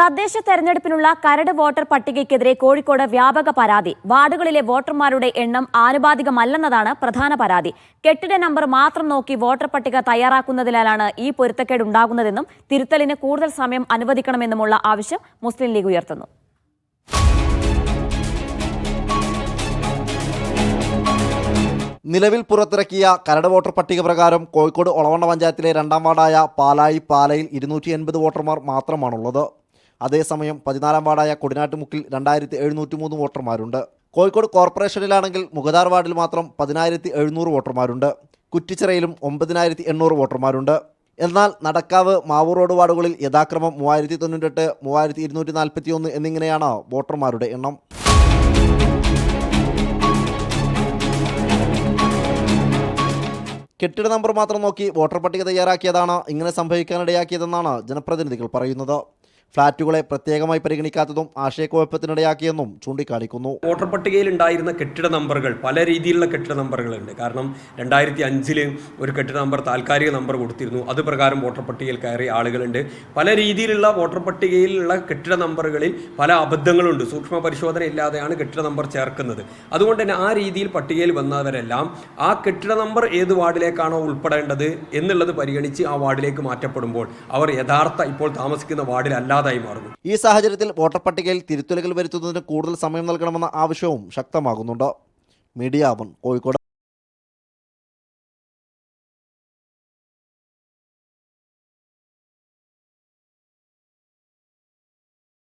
തദ്ദേശ തെരഞ്ഞെടുപ്പിനുള്ള കരട് വോട്ടർ പട്ടികയ്ക്കെതിരെ കോഴിക്കോട് വ്യാപക പരാതി. വാർഡുകളിലെ വോട്ടർമാരുടെ എണ്ണം ആനുപാതികമല്ലെന്നതാണ് പ്രധാന പരാതി. കെട്ടിട നമ്പർ മാത്രം നോക്കി വോട്ടർ പട്ടിക തയ്യാറാക്കുന്നതിനാലാണ് ഈ പൊരുത്തക്കേട് ഉണ്ടാകുന്നതെന്നും തിരുത്തലിന് കൂടുതൽ സമയം അനുവദിക്കണമെന്നുമുള്ള ആവശ്യം മുസ്ലിം ലീഗ് ഉയർത്തുന്നു. നിലവിൽ പുറത്തിറക്കിയ കരട് വോട്ടർ പട്ടിക പ്രകാരം കോഴിക്കോട് ഒളവണ്ണ പഞ്ചായത്തിലെ രണ്ടാം വാർഡായ പാലായി പാലയിൽ ഇരുന്നൂറ്റി എൺപത് വോട്ടർമാർ മാത്രമാണുള്ളത്. അതേസമയം പതിനാലാം വാർഡായ കൊടിനാട്ടുമുക്കിൽ രണ്ടായിരത്തി എഴുന്നൂറ്റി മൂന്ന് വോട്ടർമാരുണ്ട്. കോഴിക്കോട് കോർപ്പറേഷനിലാണെങ്കിൽ മുഖദാർ വാർഡിൽ മാത്രം പതിനായിരത്തി എഴുന്നൂറ് വോട്ടർമാരുണ്ട്. കുറ്റിച്ചിറയിലും ഒമ്പതിനായിരത്തി എണ്ണൂറ് വോട്ടർമാരുണ്ട്. എന്നാൽ നടക്കാവ് മാവൂർ റോഡ് വാർഡുകളിൽ യഥാക്രമം മൂവായിരത്തി തൊണ്ണൂറ്റെട്ട് മൂവായിരത്തി ഇരുന്നൂറ്റി നാൽപ്പത്തി ഒന്ന് എന്നിങ്ങനെയാണ് വോട്ടർമാരുടെ എണ്ണം. കെട്ടിട നമ്പർ മാത്രം നോക്കി വോട്ടർ പട്ടിക തയ്യാറാക്കിയതാണ് ഇങ്ങനെ സംഭവിക്കാനിടയാക്കിയതെന്നാണ് ജനപ്രതിനിധികൾ പറയുന്നത്. ഫ്ളാറ്റുകളെ പ്രത്യേകമായി പരിഗണിക്കാത്തതും ആശയക്കുഴപ്പത്തിനിടയാക്കിയെന്നും ചൂണ്ടിക്കാണിക്കുന്നു. വോട്ടർ പട്ടികയിൽ ഉണ്ടായിരുന്ന കെട്ടിട നമ്പറുകൾ പല രീതിയിലുള്ള കെട്ടിട നമ്പറുകളുണ്ട്. കാരണം രണ്ടായിരത്തി അഞ്ചിൽ ഒരു കെട്ടിട നമ്പർ താൽക്കാലിക നമ്പർ കൊടുത്തിരുന്നു. അത് പ്രകാരം വോട്ടർ പട്ടികയിൽ കയറി ആളുകളുണ്ട്. പല രീതിയിലുള്ള വോട്ടർ പട്ടികയിലുള്ള കെട്ടിട നമ്പറുകളിൽ പല അബദ്ധങ്ങളുണ്ട്. സൂക്ഷ്മ പരിശോധന ഇല്ലാതെയാണ് കെട്ടിട നമ്പർ ചേർക്കുന്നത്. അതുകൊണ്ട് തന്നെ ആ രീതിയിൽ പട്ടികയിൽ വന്നവരെല്ലാം ആ കെട്ടിട നമ്പർ ഏത് വാർഡിലേക്കാണോ ഉൾപ്പെടേണ്ടത് എന്നുള്ളത് പരിഗണിച്ച് ആ വാർഡിലേക്ക് മാറ്റപ്പെടുമ്പോൾ അവർ യഥാർത്ഥ ഇപ്പോൾ താമസിക്കുന്ന വാർഡിൽ അല്ലാതായി മാറുന്നു. ഈ സാഹചര്യത്തിൽ വോട്ടർ പട്ടികയിൽ തിരുത്തലുകൾ വരുത്തുന്നതിന് കൂടുതൽ സമയം നൽകണമെന്ന ആവശ്യവും ശക്തമാകുന്നുണ്ട്. മീഡിയ കോഴിക്കോട്.